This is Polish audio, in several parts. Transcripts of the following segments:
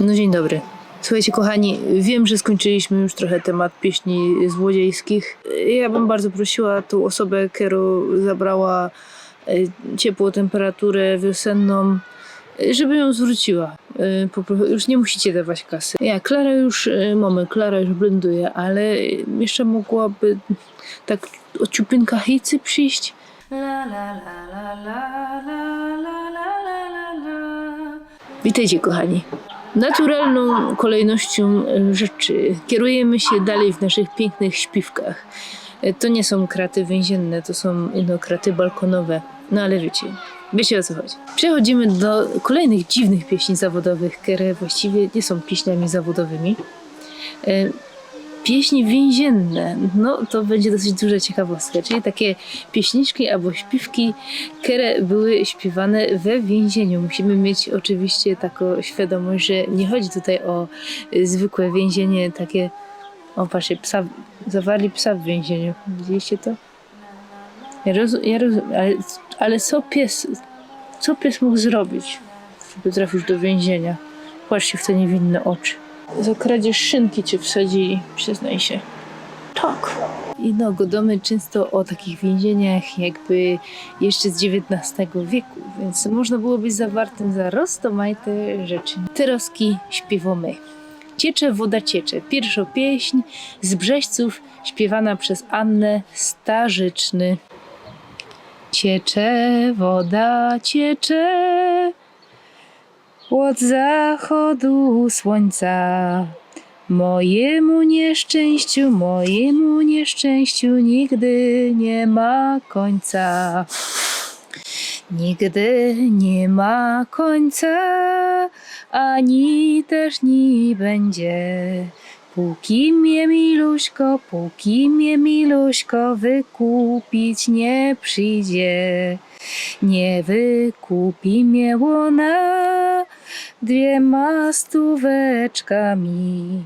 No dzień dobry. Słuchajcie, kochani, wiem, że skończyliśmy już trochę temat pieśni złodziejskich. Ja bym bardzo prosiła tą osobę, która zabrała e, ciepłą temperaturę wiosenną, żeby ją zwróciła. E, już nie musicie dawać kasy. Ja, Klara już, e, mamy, Klara już blenduje, ale jeszcze mogłaby tak o ciupinka hejcy przyjść. La, la, la, la, la, la, la, la. Witajcie, kochani. Naturalną kolejnością e, rzeczy kierujemy się dalej w naszych pięknych śpiwkach. E, To nie są kraty więzienne, to są no, kraty balkonowe. No ale wiecie, wiecie o co chodzi. Przechodzimy do kolejnych dziwnych pieśni zawodowych, które właściwie nie są pieśniami zawodowymi. Pieśni więzienne, no to będzie dosyć duża ciekawostka, czyli takie pieśniczki albo śpiwki, które były śpiewane we więzieniu. Musimy mieć oczywiście taką świadomość, że nie chodzi tutaj o y, zwykłe więzienie, takie, o patrzcie, psa, zawarli psa w więzieniu. Widzieliście to? Ja, roz, ja rozumiem, ale, ale co pies, co pies mógł zrobić, żeby trafić do więzienia? Patrzcie w te niewinne oczy. Za kradzież szynki cię wsadzili, przyznaj się. Tak. I no, godomy często o takich więzieniach jakby jeszcze z XIX wieku, więc można było być zawartym za roztomajte rzeczy. Tyroski śpiewomy. Ciecze, woda ciecze. Pierwsza pieśń z Brzeźców śpiewana przez Annę Starzyczny. Ciecze, woda ciecze od zachodu słońca. Mojemu nieszczęściu, mojemu nieszczęściu nigdy nie ma końca. Nigdy nie ma końca, ani też nie będzie. Póki mnie miluśko, póki mnie miluśko wykupić nie przyjdzie. Nie wykupi mnie łona dwiema stóweczkami.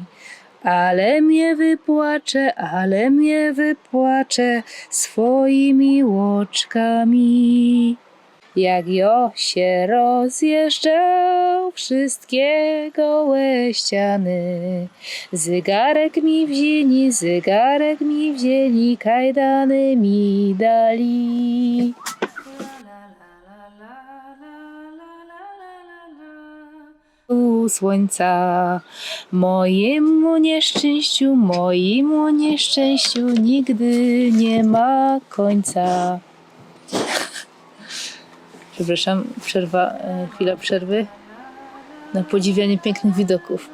Ale mnie wypłacze, ale mnie wypłacze swoimi łoczkami. Jak jo się rozjeżdżał, wszystkie gołe ściany. Zygarek mi wzięli, zygarek mi wzięli, kajdany mi dali. Słońca. Mojemu nieszczęściu, mojemu nieszczęściu nigdy nie ma końca. Przepraszam, przerwa, e, chwila przerwy na podziwianie pięknych widoków.